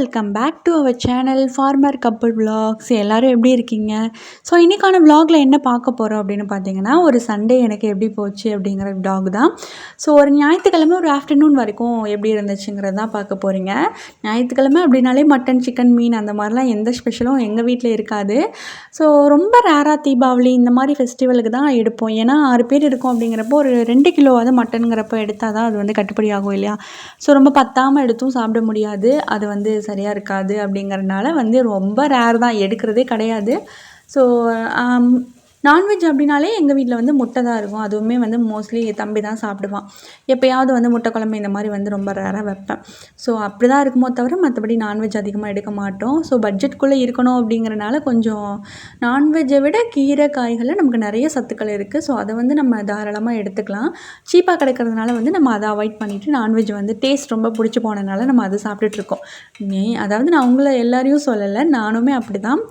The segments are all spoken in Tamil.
Welcome back to our channel farmer couple vlogs எல்லோரும் எப்படி இருக்கீங்க? ஸோ இன்றைக்கான விலாகில் என்ன பார்க்க போகிறோம் அப்படின்னு பார்த்தீங்கன்னா ஒரு சண்டே எனக்கு எப்படி போச்சு அப்படிங்கிற விலாக் தான். ஸோ ஒரு ஞாயிற்றுக்கிழமை ஒரு ஆஃப்டர்நூன் வரைக்கும் எப்படி இருந்துச்சுங்கிறது தான் பார்க்க போகிறீங்க ஞாயிற்றுக்கிழமை அப்படின்னாலே மட்டன் சிக்கன் மீன் அந்த மாதிரிலாம் எந்த ஸ்பெஷலும் எங்கள் வீட்டில் இருக்காது. ஸோ ரொம்ப ரேராக தீபாவளி இந்த மாதிரி ஃபெஸ்டிவலுக்கு தான் எடுப்போம். ஏன்னா ஆறு பேர் இருக்கோம் அப்படிங்கிறப்போ ஒரு ரெண்டு கிலோவாவது மட்டனுங்கிறப்போ எடுத்தால் தான் அது வந்து கட்டுப்படி ஆகும் இல்லையா? ஸோ ரொம்ப பத்தாமல் எடுத்தும் சாப்பிட முடியாது. அது வந்து சரியாக இருக்காது அப்படிங்கிறனால வந்து ரொம்ப ரேர் தான். எடுக்கிறதே கிடையாது. ஸோ um, நான்வெஜ் அப்படின்னாலே எங்கள் வீட்டில் வந்து முட்டை தான் இருக்கும். அதுவுமே வந்து மோஸ்ட்லி தம்பி தான் சாப்பிடுவான். எப்போயாவது வந்து முட்டை குழம்பு இந்த மாதிரி வந்து ரொம்ப ரேராக வைப்பேன். ஸோ அப்படி தான் இருக்குமோ தவிர மற்றபடி நான்வெஜ் அதிகமாக எடுக்க மாட்டோம். ஸோ பட்ஜெட்குள்ளே இருக்கணும் அப்படிங்கிறனால கொஞ்சம் நான்வெஜ்ஜை விட கீரை காய்களில் நமக்கு நிறைய சத்துக்கள் இருக்குது ஸோ அதை வந்து நம்ம தாராளமாக எடுத்துக்கலாம். சீப்பாக கிடைக்கிறதுனால வந்து நம்ம அதை அவாய்ட் பண்ணிவிட்டு நான்வெஜ் வந்து டேஸ்ட் ரொம்ப பிடிச்சி போனதுனால நம்ம அதை சாப்பிட்டுட்ருக்கோம் நீ அதாவது நான் உங்களை எல்லாரையும் சொல்லலை. நானுமே அப்படி தான்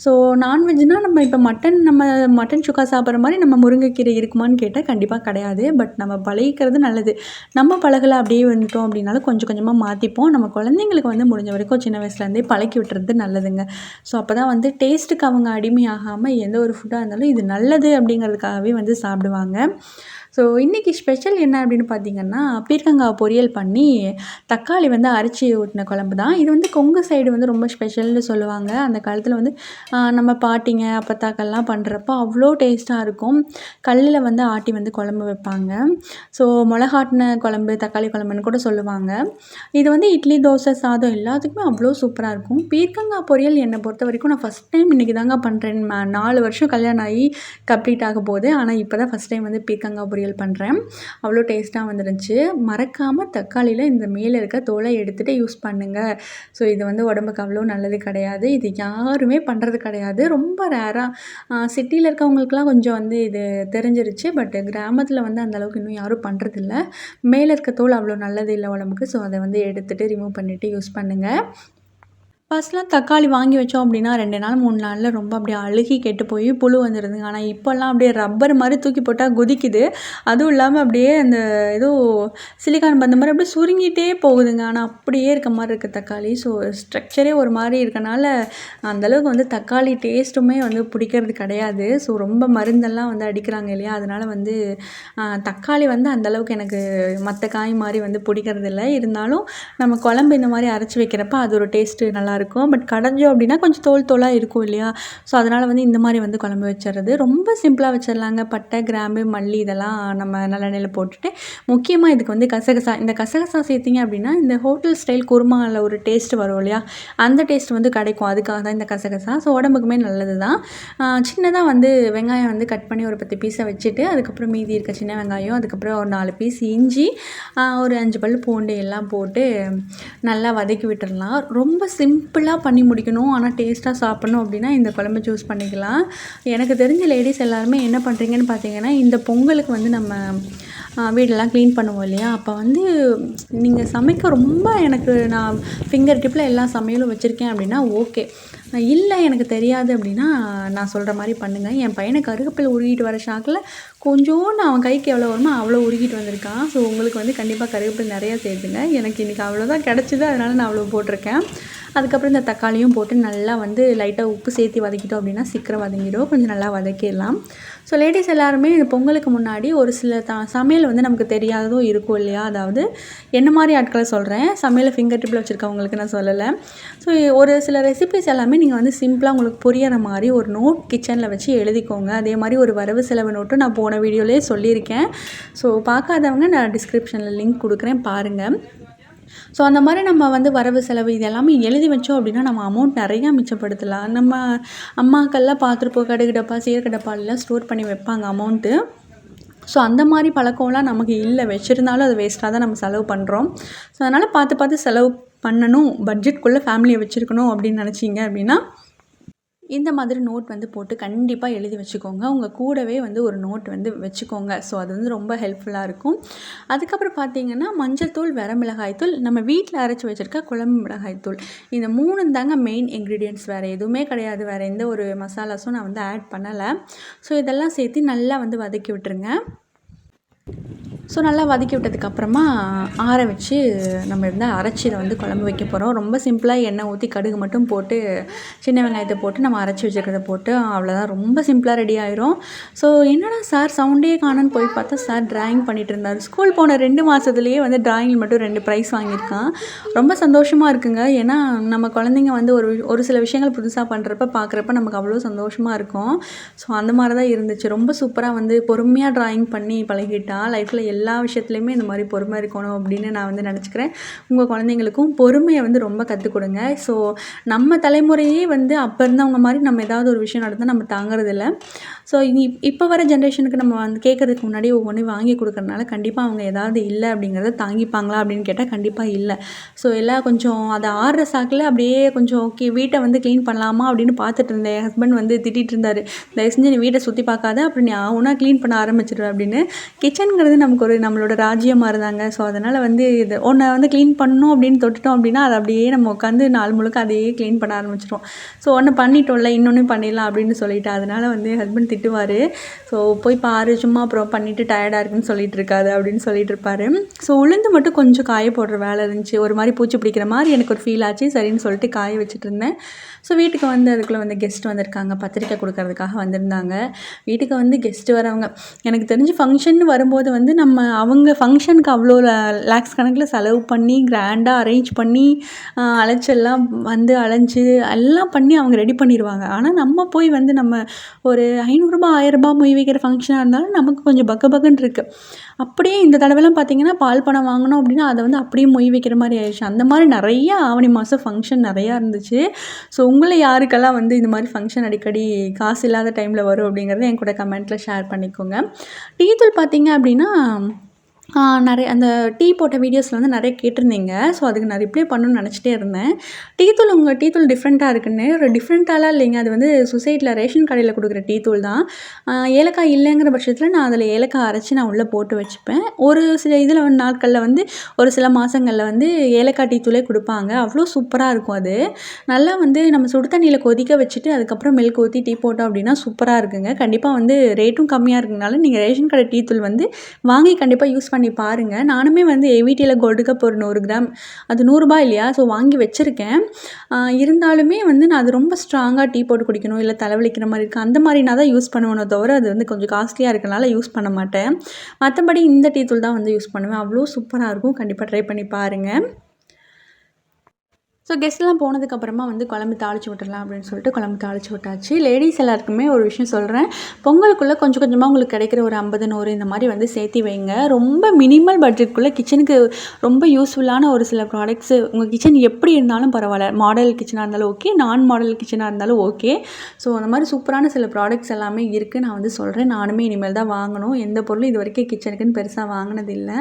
ஸோ நான்வெஜ்னால் நம்ம இப்போ மட்டன் நம்ம மட்டன் சுக்கா சாப்பிட்ற மாதிரி நம்ம முருங்கைக்கீரை இருக்குமான்னு கேட்டால் கண்டிப்பாக கிடையாது. பட் நம்ம பழகிக்கிறது நல்லது. நம்ம பழகலை அப்படியே வந்துட்டோம் அப்படின்னாலும் கொஞ்சம் கொஞ்சமாக மாற்றிப்போம் நம்ம குழந்தைங்களுக்கு வந்து முடிஞ்ச வரைக்கும் சின்ன வயசுலேருந்தே பழக்கி விட்டுறது நல்லதுங்க. ஸோ அப்போ தான் வந்து டேஸ்ட்டுக்கு அவங்க அடிமையாகாமல் எந்த ஒரு ஃபுட்டாக இருந்தாலும் இது நல்லது அப்படிங்கிறதுக்காகவே வந்து சாப்பிடுவாங்க. ஸோ இன்றைக்கி ஸ்பெஷல் என்ன அப்படின்னு பார்த்தீங்கன்னா பீர்க்கங்காய் பொரியல் பண்ணி தக்காளி வந்து அரைச்சி ஊட்டின குழம்பு தான். இது வந்து கொங்கு சைடு வந்து ரொம்ப ஸ்பெஷல்னு சொல்லுவாங்க. அந்த காலத்தில் வந்து நம்ம பாட்டிங்க அப்பத்தாக்கள்லாம் பண்ணுறப்போ அவ்வளோ டேஸ்ட்டாக இருக்கும். கல்லில் வந்து ஆட்டி வந்து குழம்பு வைப்பாங்க. ஸோ மிளகாட்டின குழம்பு தக்காளி குழம்புன்னு கூட சொல்லுவாங்க. இது வந்து இட்லி தோசை சாதம் எல்லாத்துக்குமே அவ்வளோ சூப்பராக இருக்கும். பீர்க்கங்காய் பொரியல் என்னை பொறுத்த வரைக்கும் நான் ஃபஸ்ட் டைம் இன்றைக்கி தாங்க பண்ணுறேன் நாலு வருஷம் கல்யாணம் ஆகி கம்ப்ளீட் ஆக போகுது. ஆனால் இப்போ தான் ஃபஸ்ட் டைம் வந்து பீர்க்கங்காய் பொரியல் பண்ணுறேன் அவ்வளோ டேஸ்ட்டாக வந்துருந்துச்சு. மறக்காமல் தக்காளியில் இந்த மேலே இருக்க தோலை எடுத்துகிட்டு யூஸ் பண்ணுங்கள் ஸோ இது வந்து உடம்புக்கு அவ்வளோ நல்லது கிடையாது. இது யாருமே பண்ணுறது கிடையாது. ரொம்ப ரேராக சிட்டியில் இருக்கவங்களுக்குலாம் கொஞ்சம் வந்து இது தெரிஞ்சிருச்சு. பட் கிராமத்தில் வந்து அந்தளவுக்கு இன்னும் யாரும் பண்ணுறதில்ல மேலே இருக்க தோல் அவ்வளோ நல்லது இல்லை உடம்புக்கு. ஸோ அதை வந்து எடுத்துகிட்டு ரிமூவ் பண்ணிவிட்டு யூஸ் பண்ணுங்கள் ஃபஸ்ட்லாம் தக்காளி வாங்கி வச்சோம் அப்படின்னா ரெண்டு நாள் மூணு நாளில் ரொம்ப அப்படியே அழுகி கெட்டு போய் புழு வந்துடுதுங்க ஆனால் இப்போல்லாம் அப்படியே ரப்பர் மாதிரி தூக்கி போட்டால் குதிக்குது. அதுவும் இல்லாமல் அப்படியே அந்த ஏதோ சிலிக்கான் பந்த மாதிரி அப்படியே சுருங்கிட்டே போகுதுங்க. ஆனால் அப்படியே இருக்க மாதிரி இருக்குது தக்காளி. ஸோ ஸ்ட்ரக்சரே ஒரு மாதிரி இருக்கனால அந்தளவுக்கு வந்து தக்காளி டேஸ்ட்டுமே வந்து பிடிக்கிறது கிடையாது. ஸோ ரொம்ப மருந்தெல்லாம் வந்து அடிக்கிறாங்க இல்லையா? அதனால் வந்து தக்காளி வந்து அந்தளவுக்கு எனக்கு மற்ற காய் மாதிரி வந்து பிடிக்கிறது இல்லை இருந்தாலும் நம்ம குழம்பு இந்த மாதிரி அரைச்சி வைக்கிறப்ப அது ஒரு டேஸ்ட்டு நல்லா இருக்கும். பட் கடைஞ்சோம் அப்படின்னா கொஞ்சம் தோல் தோலாக இருக்கும் இல்லையா? ஸோ அதனால் வந்து இந்த மாதிரி வந்து குழம்பு வச்சிடுறது ரொம்ப சிம்பிளாக வச்சிடலாங்க பட்டை கிராம்பு மல்லி இதெல்லாம் நம்ம நல்லெண்ணெயில் போட்டுட்டு. முக்கியமாக இதுக்கு வந்து கசகசா இந்த கசகசா சேர்த்திங்க அப்படின்னா இந்த ஹோட்டல் ஸ்டைல் குருமாவில் ஒரு டேஸ்ட் வரும் இல்லையா? அந்த டேஸ்ட் வந்து கிடைக்கும். அதுக்காக தான் இந்த கசகசா. ஸோ உடம்புக்குமே நல்லது தான் சின்னதாக வந்து வெங்காயம் வந்து கட் பண்ணி ஒரு பத்து பீஸை வச்சுட்டு அதுக்கப்புறம் மீதி இருக்க சின்ன வெங்காயம் அதுக்கப்புறம் ஒரு நாலு பீஸ் இஞ்சி ஒரு அஞ்சு பல் பூண்டு எல்லாம் போட்டு நல்லா வதக்கி விட்டுடலாம் ரொம்ப சிம்பிள் சிம்பிளாக பண்ணி முடிக்கணும். ஆனால் டேஸ்ட்டாக சாப்பிட்ணும் அப்படின்னா இந்த குழம்பு சூஸ் பண்ணிக்கலாம். எனக்கு தெரிஞ்ச லேடிஸ் எல்லாருமே என்ன பண்ணுறீங்கன்னு பார்த்தீங்கன்னா இந்த பொங்கலுக்கு வந்து நம்ம வீடெல்லாம் க்ளீன் பண்ணுவோம் இல்லையா? அப்போ வந்து நீங்கள் சமைக்க ரொம்ப எனக்கு நான் ஃபிங்கர் டிப்பில் எல்லா சமையலும் வச்சுருக்கேன் அப்படின்னா ஓகே இல்லை எனக்கு தெரியாது அப்படின்னா நான் சொல்கிற மாதிரி பண்ணுங்கள் என் பையனை கருகப்பில் உருகிட்டு வர ஷாக்கில் கொஞ்சோண்டு அவன் கைக்கு எவ்வளோ வருமோ அவ்வளோ உருகிட்டு வந்திருக்கான். ஸோ உங்களுக்கு வந்து கண்டிப்பாக கருவேப்பிலை நிறையா சேர்த்துங்க எனக்கு இன்றைக்கி அவ்வளோதான் கிடச்சிது அதனால் நான் அவ்வளோ போட்டிருக்கேன். அதுக்கப்புறம் இந்த தக்காளியும் போட்டு நல்லா வந்து லைட்டாக உப்பு சேர்த்து வதக்கிட்டோம் அப்படின்னா சீக்கிரம் வதங்கிடும். கொஞ்சம் நல்லா வதக்கிடலாம். ஸோ லேடிஸ் எல்லாருமே இந்த பொங்கலுக்கு முன்னாடி ஒரு சில த சமையல் வந்து நமக்கு தெரியாததும் இருக்கும் இல்லையா? அதாவது என்ன மாதிரி ஆட்களை சொல்கிறேன் சமையல் ஃபிங்கர் டிப்பில் வச்சுருக்கவங்களுக்கு நான் சொல்லலை. ஸோ ஒரு சில ரெசிபிஸ் எல்லாமே நீங்கள் வந்து சிம்பிளாக உங்களுக்கு புரியிற மாதிரி ஒரு நோட் கிச்சனில் வச்சு எழுதிக்கோங்க. அதே மாதிரி ஒரு வரவு செலவு நோட்டும் நான் போன வீடியோலேயே சொல்லியிருக்கேன். ஸோ பார்க்காதவங்க நான் டிஸ்கிரிப்ஷனில் லிங்க் கொடுக்குறேன் பாருங்கள் ஸோ அந்த மாதிரி நம்ம வந்து வரவு செலவு இது எல்லாமே எழுதி வச்சோம் அப்படின்னா நம்ம அமௌண்ட் நிறையா மிச்சப்படுத்தலாம். நம்ம அம்மாக்கள்லாம் பார்த்துருப்போம் கடுகு டப்பா சீரக டப்பாலெலாம் ஸ்டோர் பண்ணி வைப்பாங்க அமௌண்ட்டு ஸோ அந்த மாதிரி பழக்கம்லாம் நமக்கு இல்லை. வச்சுருந்தாலும் அது வேஸ்ட்டாக தான் நம்ம செலவு பண்ணுறோம் ஸோ அதனால் பார்த்து பார்த்து செலவு பண்ணணும். பட்ஜெட்குள்ளே ஃபேமிலியை வச்சுருக்கணும் அப்படின்னு நினச்சிங்க அப்படின்னா இந்த மாதிரி நோட் வந்து போட்டு கண்டிப்பாக எழுதி வச்சுக்கோங்க. உங்கள் கூடவே வந்து ஒரு நோட் வந்து வச்சுக்கோங்க. ஸோ அது வந்து ரொம்ப ஹெல்ப்ஃபுல்லாக இருக்கும். அதுக்கப்புறம் பார்த்தீங்கன்னா மஞ்சள் தூள் வரமிளகாய் தூள் நம்ம வீட்டில் அரைச்சி வச்சுருக்க குழம்பு மிளகாய் தூள். இந்த மூணு தாங்க மெயின் இன்க்ரீடியன்ட்ஸ் வேறு எதுவுமே கிடையாது. வேறு எந்த ஒரு மசாலாஸும் நான் வந்து ஆட் பண்ணலை. ஸோ இதெல்லாம் சேர்த்து நல்லா வந்து வதக்கி விட்டுருங்க. ஸோ நல்லா வதக்கி விட்டதுக்கப்புறமா ஆற வச்சு நம்ம இருந்தால் அரைச்சி இதை வந்து குழம்பு வைக்க போகிறோம் ரொம்ப சிம்பிளாக எண்ணெய் ஊற்றி கடுகு மட்டும் போட்டு சின்ன வெங்காயத்தை போட்டு நம்ம அரைச்சி வச்சுருக்கிறத போட்டு அவ்வளோதான் ரொம்ப சிம்பிளாக ரெடி ஆயிரும். ஸோ என்னடா சார் சவுண்டே காணோன்னு போய் பார்த்தா சார் டிராயிங் பண்ணிகிட்டு இருந்தார். ஸ்கூல் போன ரெண்டு மாதத்துலேயே வந்து ட்ராயிங்கில் மட்டும் ரெண்டு ப்ரைஸ் வாங்கியிருக்கான். ரொம்ப சந்தோஷமாக இருக்குங்க. ஏன்னா நம்ம குழந்தைங்க வந்து ஒரு ஒரு சில விஷயங்கள் புதுசாக பண்ணுறப்ப பார்க்குறப்ப நமக்கு அவ்வளோ சந்தோஷமாக இருக்கும். ஸோ அந்த மாதிரி தான் இருந்துச்சு. ரொம்ப சூப்பராக வந்து பொறுமையாக டிராயிங் பண்ணி பழகிட்டா லைஃப்பில் எல்லா விஷயத்துலையுமே இந்த மாதிரி பொறுமை இருக்கணும் அப்படின்னு நான் வந்து நினச்சிக்கிறேன். உங்கள் குழந்தைங்களுக்கும் பொறுமையை வந்து ரொம்ப கற்றுக் கொடுங்க. ஸோ நம்ம தலைமுறையே வந்து அப்போ இருந்தவங்க மாதிரி நம்ம ஏதாவது ஒரு விஷயம் நடந்தால் நம்ம தாங்குறதில்ல. ஸோ இனி இப்போ வர ஜென்ரேஷனுக்கு நம்ம வந்து கேட்குறதுக்கு முன்னாடி ஒவ்வொன்றையும் வாங்கி கொடுக்கறனால கண்டிப்பாக அவங்க ஏதாவது இல்லை அப்படிங்கிறத தாங்கிப்பாங்களா அப்படின்னு கேட்டால் கண்டிப்பாக இல்லை. ஸோ எல்லாம் கொஞ்சம் அதை ஆடுற சாக்கில் அப்படியே கொஞ்சம் ஓகே வீட்டை வந்து க்ளீன் பண்ணலாமா அப்படின்னு பார்த்துட்டு இருந்தேன். என் ஹஸ்பண்ட் வந்து திட்டிகிட்டு இருந்தார். தயவு செஞ்சு நீ வீட்டை சுற்றி பார்க்காத அப்புறம் நீ ஆகுனா க்ளீன் பண்ண ஆரம்பிச்சிடுவேன் அப்படின்னு. கிச்சனுங்கிறது நமக்கு ஒரு நம்மளோட ராஜ்யமாக இருந்தாங்க. ஸோ அதனால் வந்து இது ஒன்றை வந்து க்ளீன் பண்ணணும் அப்படின்னு தொட்டுட்டோம் அப்படின்னா அதை அப்படியே நம்ம உட்காந்து நாள் முழுக்க அதையே க்ளீன் பண்ண ஆரம்பிச்சிடும் ஸோ ஒன்று பண்ணிட்டோம்ல இன்னொன்று பண்ணிடலாம் அப்படின்னு சொல்லிட்டு அதனால் வந்து ஹஸ்பண்ட் திட்டுவார். ஸோ போய் பாரு சும்மா அப்புறம் பண்ணிவிட்டு டயர்டாக இருக்குன்னு சொல்லிட்டு இருக்காது அப்படின்னு சொல்லிட்டு இருப்பாரு. ஸோ உளுந்து மட்டும் கொஞ்சம் காய போடுற வேலை இருந்துச்சு. ஒரு மாதிரி பூச்சி பிடிக்கிற மாதிரி எனக்கு ஒரு ஃபீல் ஆச்சு. சரின்னு சொல்லிட்டு காய வச்சுட்டு இருந்தேன். ஸோ வீட்டுக்கு வந்து அதுக்குள்ளே வந்து கெஸ்ட் வந்திருக்காங்க. பத்திரிக்கை கொடுக்கறதுக்காக வந்திருந்தாங்க. வீட்டுக்கு வந்து கெஸ்ட்டு வரவங்க எனக்கு தெரிஞ்சு ஃபங்க்ஷன் வரும்போது வந்து நம்ம அவங்க ஃபங்க்ஷனுக்கு அவ்வளோ லேக்ஸ் கணக்கில் செலவு பண்ணி கிராண்டாக அரேஞ்ச் பண்ணி அலைச்செல்லாம் வந்து அலைஞ்சு எல்லாம் பண்ணி அவங்க ரெடி பண்ணிடுவாங்க ஆனால் நம்ம போய் வந்து நம்ம ஒரு ஐநூறுரூபா ஆயிரரூபா மொய் வைக்கிற ஃபங்க்ஷனாக இருந்தாலும் நமக்கு கொஞ்சம் பக்க பக்கன்னு இருக்குது அப்படியே இந்த தடவைலாம் பார்த்தீங்கன்னா பால் பணம் வாங்கினோம் அப்படின்னா அதை வந்து அப்படியே மொய் வைக்கிற மாதிரி ஆயிடுச்சு. அந்த மாதிரி நிறைய ஆவணி மாதம் ஃபங்க்ஷன் நிறையா இருந்துச்சு. ஸோ உங்களை யாருக்கெல்லாம் வந்து இந்த மாதிரி ஃபங்க்ஷன் அடிக்கடி காசு இல்லாத டைமில் வரும் அப்படிங்கிறத என் கூட கமெண்ட்டில் ஷேர் பண்ணிக்கோங்க. டீ தூள் பார்த்தீங்க அப்படின்னா நிறைய அந்த டீ போட்ட வீடியோஸில் வந்து நிறைய கேட்டிருந்தீங்க. ஸோ அதுக்கு நான் ரிப்ளை பண்ணணும்னு நினச்சிட்டே இருந்தேன். டீ தூள் உங்கள் டீ தூள் டிஃப்ரெண்ட்டாக இருக்குன்னு. ஒரு டிஃப்ரெண்ட்டாலாம் இல்லைங்க. அது வந்து சொசைட்டியில் ரேஷன் கடையில் கொடுக்குற டீ தூள் தான். ஏலக்காய் இல்லைங்கிற பட்சத்தில் நான் அதில் ஏலக்காய் அரைச்சி நான் உள்ளே போட்டு வச்சுப்பேன். ஒரு சில இதில் வந்து நாட்களில் வந்து ஒரு சில மாதங்களில் வந்து ஏலக்காய் டீ தூளே கொடுப்பாங்க. அவ்வளோ சூப்பராக இருக்கும் அது. நல்லா வந்து நம்ம சுடு தண்ணியில் கொதிக்க வச்சுட்டு அதுக்கப்புறம் மில்க் ஊற்றி டீ போட்டோம் அப்படின்னா சூப்பராக இருக்குங்க. கண்டிப்பாக வந்து ரேட்டும் கம்மியாக இருக்குனால நீங்கள் ரேஷன் கடை டீ தூள் வந்து வாங்கி கண்டிப்பாக யூஸ் பண்ணி பாருங்கள் நானுமே வந்து ஏவிடியில் கோல்டு கப் ஒரு நூறு கிராம் அது நூறுரூபா இல்லையா? ஸோ வாங்கி வச்சுருக்கேன். இருந்தாலுமே வந்து நான் அது ரொம்ப ஸ்ட்ராங்காக டீ போட்டு குடிக்கணும் இல்லை தலைவலிக்கிற மாதிரி இருக்குது அந்த மாதிரி நான் தான் யூஸ் பண்ணுவேனோ தவிர அது வந்து கொஞ்சம் காஸ்ட்லியாக இருக்கனால யூஸ் பண்ண மாட்டேன். மற்றபடி இந்த டீ தூள் தான் வந்து யூஸ் பண்ணுவேன். அவ்வளோ சூப்பராக இருக்கும். கண்டிப்பாக ட்ரை பண்ணி பாருங்கள் ஸோ கெஸ்ட்லாம் போனதுக்கப்புறமா வந்து குழம்பு தாளித்து விட்டுடலாம் அப்படின்னு சொல்லிட்டு குழம்பு தாளித்து விட்டாச்சு. லேடிஸ் எல்லாருக்குமே ஒரு விஷயம் சொல்கிறேன் பொங்கலுக்குள்ளே கொஞ்சம் கொஞ்சமாக உங்களுக்கு கிடைக்கிற ஒரு ஐம்பது நூறு இந்த மாதிரி வந்து சேர்த்தி வைங்க. ரொம்ப மினிமல் பட்ஜெட்குள்ளே கிச்சனுக்கு ரொம்ப யூஸ்ஃபுல்லான ஒரு சில ப்ராடக்ட்ஸு உங்கள் கிச்சன் எப்படி இருந்தாலும் பரவாயில்ல. மாடல் கிச்சனாக இருந்தாலும் ஓகே நான் மாடல் கிச்சனாக இருந்தாலும் ஓகே ஸோ அந்த மாதிரி சூப்பரான சில ப்ராடக்ட்ஸ் எல்லாமே இருக்குது நான் வந்து சொல்கிறேன் நானுமே இனிமேல் தான் வாங்கணும். எந்த பொருளும் இது வரைக்கும் கிச்சனுக்குன்னு பெருசாக வாங்கினது இல்லை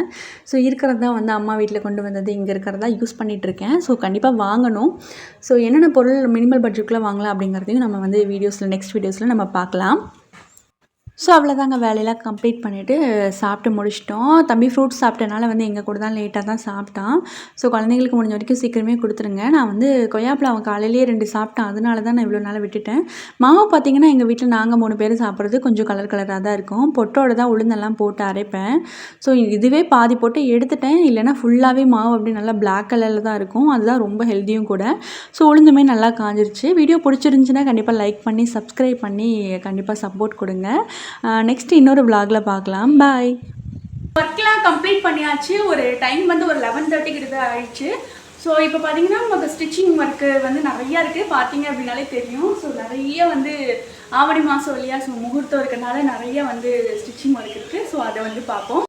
ஸோ இருக்கிறது தான் வந்து அம்மா வீட்டில் கொண்டு வந்தது. இங்கே இருக்கிறதா யூஸ் பண்ணிகிட்ருக்கேன் ஸோ கண்டிப்பாக வாங்க. வாங்கணும். ஸோ என்னென்ன பொருள் மினிமல் பட்ஜெட்டில் வாங்கலாம் அப்படிங்கிறதையும் நம்ம வந்து வீடியோஸில் நெக்ஸ்ட் வீடியோஸில் நம்ம பார்க்கலாம். ஸோ அவ்வளோதாங்க வேலையெல்லாம் கம்ப்ளீட் பண்ணிவிட்டு சாப்பிட்டு முடிச்சிட்டோம். தம்பி ஃப்ரூட்ஸ் சாப்பிட்டனால வந்து எங்கள் கூட தான் லேட்டாக தான் சாப்பிட்டான். ஸோ குழந்தைங்களுக்கு முடிஞ்ச வரைக்கும் சீக்கிரமே கொடுத்துருங்க. நான் வந்து கொய்யாப்பழம் அவன் காலையிலேயே ரெண்டு சாப்பிட்டான். அதனால தான் நான் இவ்வளோ நாள் விட்டுட்டேன். மாவு பார்த்திங்கன்னா எங்கள் வீட்டில் நாங்கள் மூணு பேர் சாப்பிட்றது கொஞ்சம் கலர் கலராக தான் இருக்கும். பொட்டோட தான் உளுந்தெல்லாம் போட்டு அரைப்பேன். ஸோ இதுவே பாதி போட்டு எடுத்துட்டேன். இல்லைனா ஃபுல்லாகவே மாவு அப்படி நல்லா பிளாக் கலரில் தான் இருக்கும். அதுதான் ரொம்ப ஹெல்த்தியும் கூட. ஸோ உளுந்துமே நல்லா காஞ்சிருச்சு. வீடியோ பிடிச்சிருந்துச்சின்னா கண்டிப்பாக லைக் பண்ணி சப்ஸ்கிரைப் பண்ணி கண்டிப்பாக சப்போர்ட் கொடுங்க. நெக்ஸ்ட் இன்னொரு விலாகில் பார்க்கலாம். பாய் ஒர்க்லாம் கம்ப்ளீட் பண்ணியாச்சு. ஒரு டைம் வந்து ஒரு லெவன் தேர்ட்டி கிட்ட ஆயிடுச்சு. ஸோ இப்போ பார்த்தீங்கன்னா நமக்கு ஸ்டிச்சிங் ஒர்க்கு வந்து நிறையா இருக்குது பார்த்தீங்க அப்படின்னாலே தெரியும். ஸோ நிறைய வந்து ஆவணி மாதம் வழியாக ஸோ முகூர்த்தம் இருக்கிறதுனால நிறைய வந்து ஸ்டிச்சிங் ஒர்க் இருக்குது ஸோ அதை வந்து பார்ப்போம்.